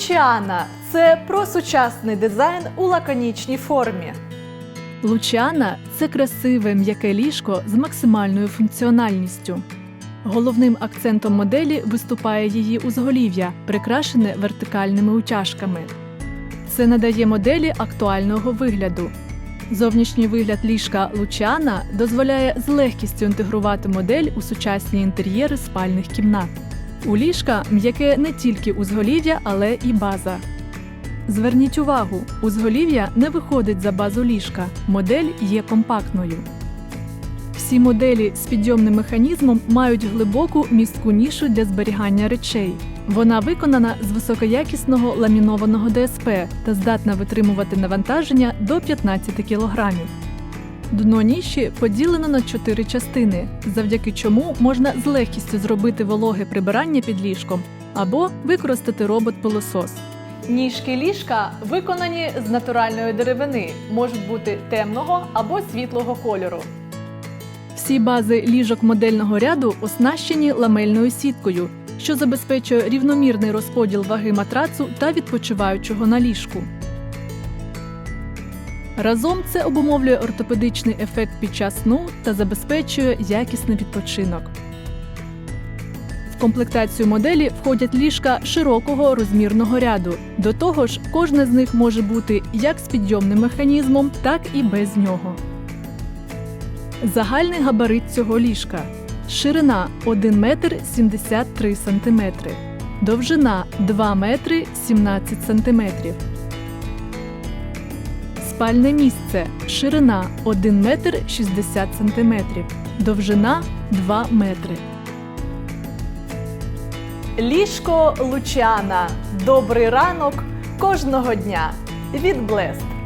Лучіана це про сучасний дизайн у лаконічній формі. Лучана це красиве м'яке ліжко з максимальною функціональністю. Головним акцентом моделі виступає її узголів'я, прикрашене вертикальними утяжками. Це надає моделі актуального вигляду. Зовнішній вигляд ліжка Лучана дозволяє з легкістю інтегрувати модель у сучасні інтер'єри спальних кімнат. У ліжка м'яке не тільки узголів'я, але і база. Зверніть увагу, узголів'я не виходить за базу ліжка, модель є компактною. Всі моделі з підйомним механізмом мають глибоку містку нішу для зберігання речей. Вона виконана з високоякісного ламінованого ДСП та здатна витримувати навантаження до 15 кг. Дно ніші поділено на чотири частини, завдяки чому можна з легкістю зробити вологе прибирання під ліжком або використати робот-пилосос. Ніжки ліжка виконані з натуральної деревини, можуть бути темного або світлого кольору. Всі бази ліжок модельного ряду оснащені ламельною сіткою, що забезпечує рівномірний розподіл ваги матрацу та відпочиваючого на ліжку. Разом це обумовлює ортопедичний ефект під час сну та забезпечує якісний відпочинок. В комплектацію моделі входять ліжка широкого розмірного ряду. До того ж, кожне з них може бути як з підйомним механізмом, так і без нього. Загальний габарит цього ліжка. Ширина 1 метр 73 сантиметри. Довжина 2 метри 17 сантиметрів. Спальне місце. Ширина 1 метр 60 сантиметрів. Довжина 2 метри. Ліжко Лучана. Добрий ранок кожного дня від Блест.